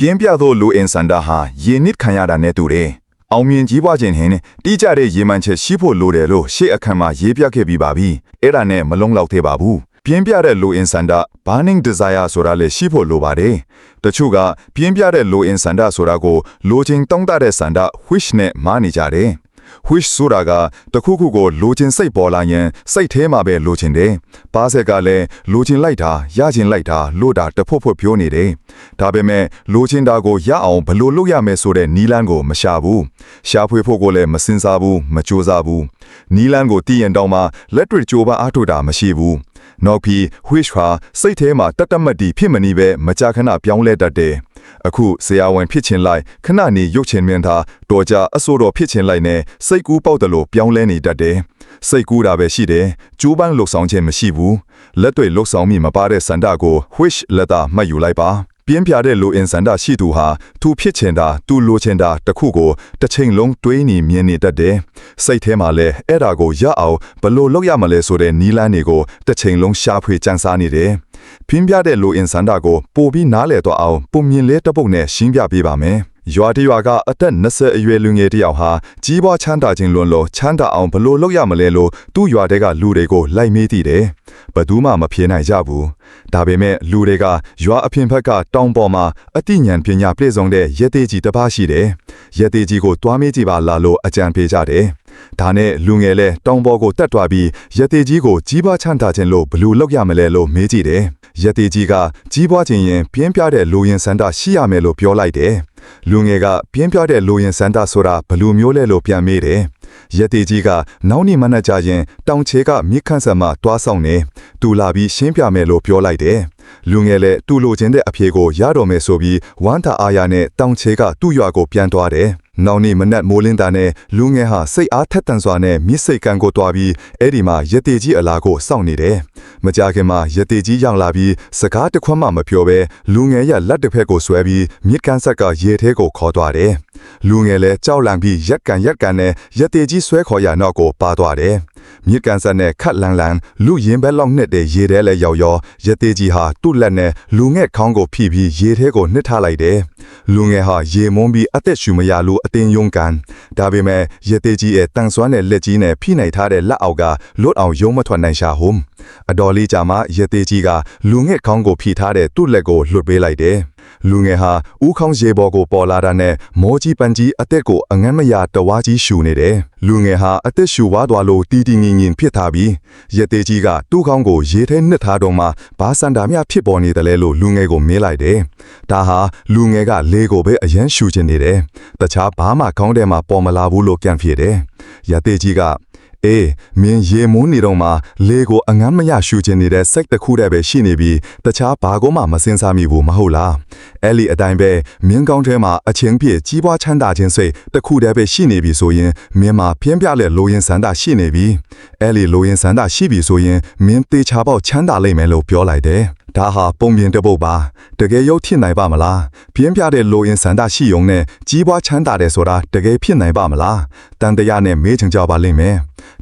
ပြင်းပြသောလူအင်စန္ဒာဟာရေနစ်ခံရတာနဲ့တူတယ်။အောင်မြင်ကြီးပွားခြင်းဟင်းနဲ့တိကျတဲ့ရေမှန်ချက်ရှိဖို့လိုတယ်လို့ရှေ့အခန်းမှာရေးပြခဲ့ပြီးပါပြီ။အဲ့ဒါနဲ့မလုံးလောက်သေးပါဘူး။ပြင်းပြတဲ့လူအင်စန္ဒာ burning desire ဆိုတာလည်းရှိဖို့လိုပါတယ်။တချို့ကပြင်းပြတဲ့လူအင်စန္ဒာဆိုတာကိုလိုချင်တောင်းတတဲ့စန္ဒာ wish နဲ့မာနေကြတယ်။ wish ဆိုတာကတခုခုကိုလိုချင်စိတ်ပေါ်လာရင်စိတ်ထဲမှာပဲလိုချင်တယ်။ပါးဆက်ကလည်းလိုချင်လိုက်တာရချင်လိုက်တာလို့တာတဖို့ဖို့ပြောနေတယ်။ဒါပေမဲ့လိုချင်တာကိုရအောင်ဘယ်လိုလုပ်ရမယ်ဆိုတဲ့နီလန်းကိုမရှာဘူး။ရှာဖွေဖို့ကိုလည်းမစင်စားဘူးမကြိုးစားဘူး။နီလန်းကိုတည်ရင်တောင်မှလက်တွေ့ကြိုးပမ်းအားထုတ်တာမရှိဘူး။ နောက်ပြီး wish ဟာစိတ်ထဲမှာတတ်တတ်မတ်တီဖြစ်မနေပဲမကြာခဏပြောင်းလဲတတ်တယ်။အခုဆရာဝန်ဖြစ်ခြင်းလိုက်ခဏနေရုပ်ချင်မင်းသားတော်ကြအစိုးတော်ဖြစ်ခြင်းလိုက်နဲ့စိတ်ကူးပေါက်တယ်လို့ပြောင်းလဲနေတတ်တယ်။စိတ်ကူးတာပဲရှိတယ်။ကျိုးပန်းလှုပ်ဆောင်ခြင်းမရှိဘူး။လက်တွေလှုပ်ဆောင်မိမပါတဲ့စန္ဒကို wish လက်တာမှတ်ယူလိုက်ပါ။ ပြင်းပြတဲ့လူအင်စန္ဒရှိသူဟာသူဖြစ်ချင်တာသူလိုချင်တာတစ်ခုကိုတစ်ချိန်လုံးတွေးနေမြင်နေတတ်တယ်။စိတ်ထဲမှာလည်းအဲ့ဒါကိုရအောင်ဘယ်လို့လုပ်ရမလဲဆိုတဲ့နီလန်းတွေကိုတစ်ချိန်လုံးရှာဖွေကြံစားနေတယ်။ပြင်းပြတဲ့လူအင်စန္ဒကိုပို့ပြီးနားလည်တော့အောင်ပုံမြင်လေးတစ်ပုတ်နဲ့ရှင်းပြပေးပါမယ်။ ရွာတရွာကအသက်20အရွယ်လူငယ်တစ်ယောက်ဟာကြီးပွားချမ်းသာခြင်းလွန်လို့ချမ်းသာအောင်ဘယ်လို့လုပ်ရမလဲလို့သူ့ရွာတဲကလူတွေကိုလိုက်မေးသိတယ်။ဘယ်သူမှမဖြေနိုင်ကြဘူး။ဒါပေမဲ့လူတွေကရွာအပြင်ဘက်ကတောင်ပေါ်မှာအသိဉာဏ်ပညာပြည့်စုံတဲ့ရဲသေးကြီးတစ်ပါးရှိတယ်။ရဲသေးကြီးကိုတွားမေးကြည့်ပါလားလို့အကြံပေးကြတယ်။ဒါနဲ့လူငယ်လဲတောင်ပေါ်ကိုတက်သွားပြီးရဲသေးကြီးကိုကြီးပွားချမ်းသာခြင်းလို့ဘယ်လို့လုပ်ရမလဲလို့မေးကြည့်တယ်။ ရဲသေးကြီးကကြီးပွားခြင်းရင်ပြင်းပြတဲ့လူရင်စန္ဒရှိရမယ်လို့ပြောလိုက်တယ်။လူငယ်ကပြင်းပြတဲ့လူရင်စန္ဒဆိုတာဘယ်လိုမျိုးလဲလို့ပြန်မေးတယ်။ရတေကြီးကနောက်နေ့မနက်ကျရင်တောင်ချေကမြစ်ခန့်ဆန်မှတွားဆောင်နေတူလာပြီးရှင်းပြမယ်လို့ပြောလိုက်တယ်။လူငယ်လည်းတူလိုချင်တဲ့အဖြေကိုရတော်မယ်ဆိုပြီးဝမ်းသာအားရနဲ့တောင်ချေကသူ့ရွာကိုပြန်သွားတယ်။ နောက်နေ့မနက်မိုးလင်းတာနဲ့လူငယ်ဟာစိတ်အားထက်သန်စွာနဲ့မြစ်စိတ်ကန်ကိုတွားပြီးအဲ့ဒီမှာရတေကြီးအလားကိုစောင့်နေတယ်။မကြခင်မှာရတေကြီးရောက်လာပြီးစကားတစ်ခွန်းမှမပြောဘဲလူငယ်ရဲ့လက်တစ်ဖက်ကိုဆွဲပြီးမြစ်ကန်ဆက်ကရေထဲကိုခေါ်သွားတယ်။လူငယ်လည်းကြောက်လန့်ပြီးရက်ကန်ရက်ကန်နဲ့ရတေကြီးဆွဲခေါ်ရနောက်ကိုပါသွားတယ်။မြစ်ကန်ဆက်နဲ့ခတ်လန်းလန်းလူရင်ဘက်လောက်နှစ်တဲ့ရေထဲလဲရောက်ရောရတေကြီးဟာသူ့လက်နဲ့လူငယ်ခေါင်းကိုဖိပြီးရေထဲကိုနှစ်ထားလိုက်တယ်။လူငယ်ဟာရေမုန်းပြီးအသက်ရှူမရလို့အတင်းယုံကန်ဒါပေမဲ့ရတေကြီးရဲ့တန်ဆွမ်းတဲ့လက်ကြီးနဲ့ဖိနိုင်ထားတဲ့လက်အောက်ကလွတ်အောင်ယုံမထွက်နိုင်ရှာဟုံး အတော်လေးကြာမှရသေးကြီးကလူငယ်ခေါင်းကိုဖိထားတဲ့သူ့လက်ကိုလွတ်ပေးလိုက်တယ်။လူငယ်ဟာဥခေါင်းရေပေါ်ကိုပေါ်လာတာနဲ့မောကြီးပန်းကြီးအသက်ကိုအငမ်းမရတဝါကြီးရှူနေတယ်။လူငယ်ဟာအသက်ရှူဝါသွားလို့တီတီငင်ငင်ဖြစ်ထားပြီးရသေးကြီးကသူ့ခေါင်းကိုရေထဲနှစ်ထားတော့မှဘာစန္ဒာမြဖြစ်ပေါ်နေတယ်လဲလို့လူငယ်ကိုမေးလိုက်တယ်။ဒါဟာလူငယ်ကလေကိုပဲအယမ်းရှူချင်နေတယ်။တခြားဘာမှခေါင်းထဲမှာပေါ်မလာဘူးလို့ကြံဖြစ်တယ်။ရသေးကြီးက အေးမင်းရေမုန်းနေတော့မှလေကိုအငမ်းမရရှူချင်နေတဲ့စိတ်တစ်ခုတည်းပဲရှိနေပြီးတခြားဘာကိုမှမစင်စားမိဘူးမဟုတ်လားအဲ့လီအတိုင်းပဲမင်းကောင်းထဲမှာအချင်းပြည့်ကြီးပွားချမ်းသာခြင်းစိတ်တစ်ခုတည်းပဲရှိနေပြီဆိုရင်မင်းမှာပြင်းပြတဲ့လိုရင်စန္ဒရှိနေပြီအဲ့လီလိုရင်စန္ဒရှိပြီဆိုရင်မင်းတေချာပေါက်ချမ်းသာလိမ့်မယ်လို့ပြောလိုက်တယ်ဒါဟာပုံပြင်တစ်ပုတ်ပါတကယ်ရုပ်ဖြစ်နိုင်ပါမလားပြင်းပြတဲ့လိုရင်စန္ဒရှိုံနဲ့ကြီးပွားချမ်းသာတယ်ဆိုတာတကယ်ဖြစ်နိုင်ပါမလားတန်တရားနဲ့မေးချင်ကြပါလိမ့်မယ်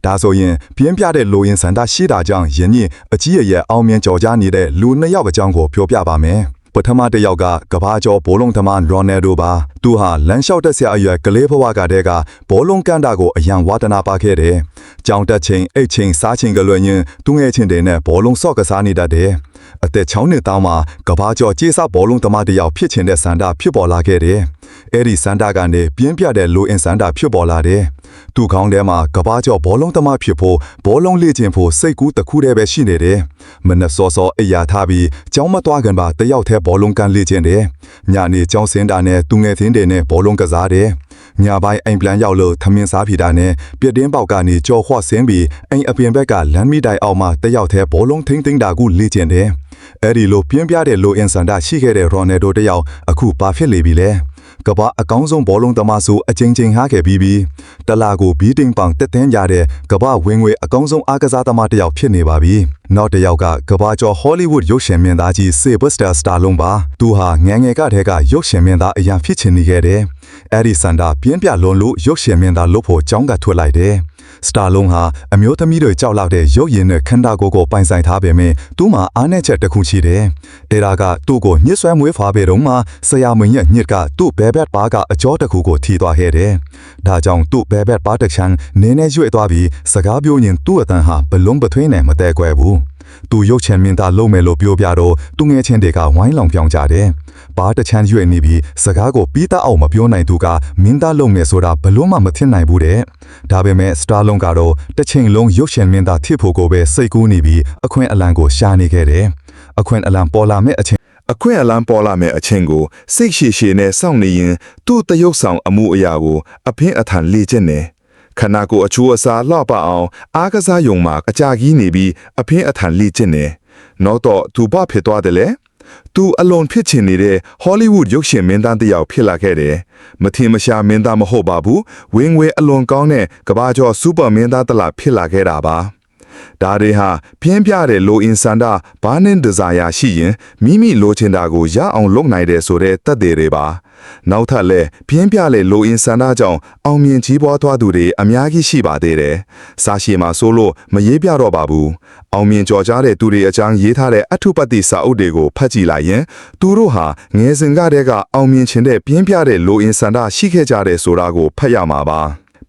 ဒါဆိုရင်ပြင်းပြတဲ့လိုရင်စန္ဒရှိတာကြောင့်ယင်းညအကြီးအကျယ်အောင်မြင်ကြော်ကြားနေတဲ့လူနှစ်ယောက်အကြောင်းကိုပြောပြပါမယ်ပထမတစ်ယောက်ကကဘာကျော်ဘောလုံးသမားရိုနယ်ဒိုပါသူဟာလမ်းလျှောက်တက်ဆရာအရွယ်ကလေးဘဝကတည်းကဘောလုံးကန်တာကိုအယံဝါဒနာပါခဲ့တယ်။ကြောင်တက်ချိန်အိတ်ချိန်စားချိန်ကလွယ်ရင်သူငယ်ချင်းတွေနဲ့ဘောလုံးဆော့ကစားနေတတ်တယ်။ အသက်6နှစ်သားမှာကဘာကျော်ကြေးစားဘောလုံးသမားတစ်ယောက်ဖြစ်ချင်တဲ့စန္ဒဖြစ်ပေါ်လာခဲ့တယ်။အဲ့ဒီစန္ဒကနေပြင်းပြတဲ့လိုအင်စန္ဒဖြစ်ပေါ်လာတယ်။သူခေါင်းထဲမှာကဘာကျော်ဘောလုံးသမားဖြစ်ဖို့ဘောလုံးလေ့ကျင့်ဖို့စိတ်ကူးတစ်ခုတည်းပဲရှိနေတယ်။မနက်စောစောအိယာထားပြီးကျောင်းမသွားခင်ပါတယောက်တည်းဘောလုံးကန်လေ့ကျင့်တယ်။ညနေကျောင်းစင်းတာနဲ့သူငယ်သင်းတွေနဲ့ဘောလုံးကစားတယ်။ညပိုင်းအိမ်ပလန်ရောက်လို့သမင်းစားဖြီတာနဲ့ပြတင်းပေါက်ကနေကြော်ခွဆင်းပြီးအိမ်အပြင်ဘက်ကလမ်းမီတိုင်အောက်မှာတယောက်တည်းဘောလုံးထိမ့်သိမ့်တာကူလေ့ကျင့်တယ်။ အဲ့ဒီလိုပြင်းပြတဲ့လိုအင်စန်တာရှိခဲ့တဲ့ရိုနယ်ဒိုတယောက်အခုဘာဖြစ်လေပြီလဲ။ကမ္ဘာအကောင်းဆုံးဘောလုံးသမားဆိုအချိန်ချင်းဟားခဲ့ပြီးပြီးတလာကိုဘီတင်းပေါင်တက်သင်းကြတဲ့ကမ္ဘာဝင်ငွေအကောင်းဆုံးအားကစားသမားတစ်ယောက်ဖြစ်နေပါပြီ။နောက်တစ်ယောက်ကကမ္ဘာကျော်ဟောလိဝုဒ်ရုပ်ရှင်မင်းသားကြီးဆေဘတ်စတာစတာလုံးပါ။သူဟာငယ်ငယ်ကတည်းကရုပ်ရှင်မင်းသားအရန်ဖြစ်ချင်နေခဲ့တယ်။အဲဒီစန္ဒာပြင်းပြလွန်လို့ရုပ်ရှင်မင်းသားလို့ဖို့ကြောင်းကထွက်လိုက်တယ်။ စတာလုံးဟာအမျိုးသမီးတွေကြောက်လောက်တဲ့ရုပ်ရည်နဲ့ခန္ဓာကိုယ်ကိုပိုင်ဆိုင်ထားပေမဲ့သူ့မှာအားနည်းချက်တစ်ခုရှိတယ်။အဲဒါကသူ့ကိုညှစ်ဆွဲမွေးဖွားပေတော့မှဆရာမင်းရဲ့ညစ်ကသူ့ဘဲဘက်ပါကအကျောတစ်ခုကိုထိသွားခဲ့တယ်။ဒါကြောင့်သူ့ဘဲဘက်ပါတစ်ချမ်းနင်းနေရွေ့သွားပြီးစကားပြောရင်သူ့အတန်ဟာဘလုံးပထွေးနဲ့မတဲကွဲဘူး။သူရုပ်ချင်မင်းသားလုံးမယ်လို့ပြောပြတော့သူငယ်ချင်းတွေကဝိုင်းလောင်ပြောင်းကြတယ်။ ဘာတစ်ချမ်းရွေ့နေပြီးစကားကိုပြီးသားအောင်မပြောနိုင်သူကမင်းသားလုံးမယ်ဆိုတာဘလို့မှမထင်နိုင်ဘူးတဲ့။ဒါပေမဲ့စတာလုံးကတော့တစ်ချိန်လုံးရုပ်ရှင်မင်းသားဖြစ်ဖို့ကိုပဲစိတ်ကူးနေပြီးအခွင့်အလံကိုရှာနေခဲ့တယ်။အခွင့်အလံပေါ်လာမဲ့အချိန်အခွင့်အလမ်းပေါ်လာမယ့်အချင်းကိုစိတ်ရှည်ရှည်နဲ့စောင့်နေရင်သူ့တရုပ်ဆောင်အမှုအရာကိုအဖင်းအထန်လေ့ကျင့်နေခန္ဓာကိုယ်အချိုးအစားလှပအောင်အားကစားယုံမှာအကြာကြီးနေပြီးအဖင်းအထန်လေ့ကျင့်နေနောက်တော့သူဘာဖြစ်သွားတယ်လဲ သူအလွန်ဖြစ်ချင်နေတဲ့ဟောလိဝုဒ်ရုပ်ရှင်မင်းသားတစ်ယောက်ဖြစ်လာခဲ့တယ်။မထင်မရှားမင်းသားမဟုတ်ပါဘူး။ဝင်းငွေအလွန်ကောင်းတဲ့ကဘာကျော်စူပါမင်းသားတစ်လားဖြစ်လာခဲ့တာပါ။ဒါတွေဟာပြင်းပြတဲ့လိုအင်ဆန္ဒဘာနင်းဒီဇိုင်ယာရှိရင်မိမိလိုချင်တာကိုရအောင်လုပ်နိုင်တယ်ဆိုတဲ့တတ်တွေတွေပါ နောက်ထပ်လည်းပြင်းပြတဲ့လိုအင်ဆန္ဒကြောင့်အောင်မြင်ကြီးပွားသွားသူတွေအများကြီးရှိပါသေးတယ်စာရှည်မှာဆိုလို့မရေးပြတော့ပါဘူးအောင်မြင်ကြော်ကြားတဲ့သူတွေအကြောင်းရေးထားတဲ့အထုပတ္တိစာအုပ်တွေကိုဖတ်ကြည့်လိုက်ရင်သူတို့ဟာငယ်စဉ်ကတည်းကအောင်မြင်ခြင်းတဲ့ပြင်းပြတဲ့လိုအင်ဆန္ဒရှိခဲ့ကြတဲ့ဆိုတာကိုဖတ်ရမှာပါ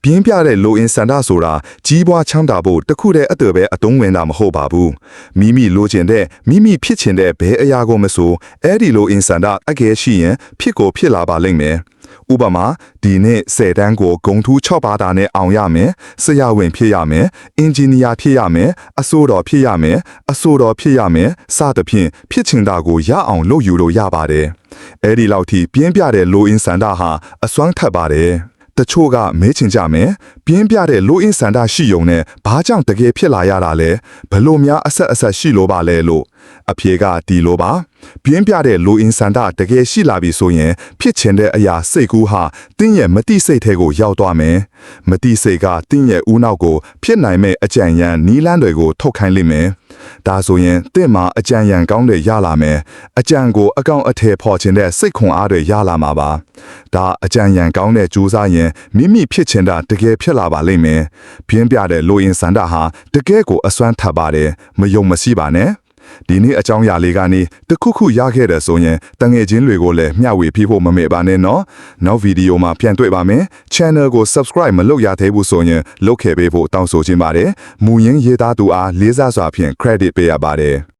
ပြင်းပြတဲ့လိုအင်ဆန္ဒဆိုတာကြီးပွားချမ်းသာဖို့တခုတည်းအတူပဲအတုံးဝင်တာမဟုတ်ပါဘူးမိမိလိုချင်တဲ့မိမိဖြစ်ချင်တဲ့ဘဲအရာကိုမဆိုအဲ့ဒီလိုအင်ဆန္ဒအကယ်ရှိရင်ဖြစ်ကိုဖြစ်လာပါလိမ့်မယ်ဥပမာဒီနေ့ဆယ်တန်းကိုဂုံထူး6ပါးတာနဲ့အောင်ရမယ်ဆရာဝန်ဖြစ်ရမယ်အင်ဂျင်နီယာဖြစ်ရမယ်အစိုးတော်ဖြစ်ရမယ်အစိုးတော်ဖြစ်ရမယ်စသဖြင့်ဖြစ်ချင်တာကိုရအောင်လုပ်ယူလို့ရပါတယ်အဲ့ဒီလောက်ထိပြင်းပြတဲ့လိုအင်ဆန္ဒဟာအစွမ်းထက်ပါတယ် တချို့ကမဲချင်ကြမယ်ပြင်းပြတဲ့လိုအင်းစန္ဒရှိုံနဲ့ဘာကြောင့်တကယ်ဖြစ်လာရတာလဲဘလို့များအဆက်အဆက်ရှိလို့ပါလဲလို့အဖြေကဒီလိုပါ ပြင်းပြတဲ့လိုအင်းစန္ဒတကယ်ရှိလာပြီဆိုရင် ဖြစ်ချင်တဲ့အရာစိတ်ကူးဟာတင်းရဲ့မတိစိတ်ထဲကိုရောက်သွားမယ်မတိစိတ်ကတင်းရဲ့ဦးနောက်ကို ဖြစ်နိုင်မဲ့အကြံဉာဏ်နီးလန်းတွေကိုထုတ်ခိုင်းလိမ့်မယ်ဒါဆိုရင်တင့်မှာအကြံဉာဏ်ကောင်းတွေရလာမယ်အကြံကိုအကောင့်အထည်ဖော်ခြင်းတဲ့စိတ်ခွန်အားတွေရလာမှာပါဒါအကြံဉာဏ်ကောင်းတဲ့ကြိုးစားရင်မိမိဖြစ်ချင်တာတကယ်ဖြစ်လာပါလိမ့်မယ်ပြင်းပြတဲ့လိုအင်စန္ဒဟာတကယ်ကိုအစွမ်းထပ်ပါတယ်မယုံမရှိပါနဲ့ ဒီနေ့အကြောင်းအရာလေးကနေတခုခုရခဲ့တယ်ဆိုရင်တငယ်ချင်းတွေကိုလည်းမျှဝေပြဖို့မမေ့ပါနဲ့နော်နောက်ဗီဒီယိုမှာပြန်တွေ့ပါမယ် channel ကို subscribe မလုပ်ရသေးဘူးဆိုရင်လုပ်ခဲ့ပေးဖို့တောင်းဆိုချင်ပါတယ်မူရင်းရေးသားသူအားလေးစားစွာဖြင့် credit ပေးရပါတယ်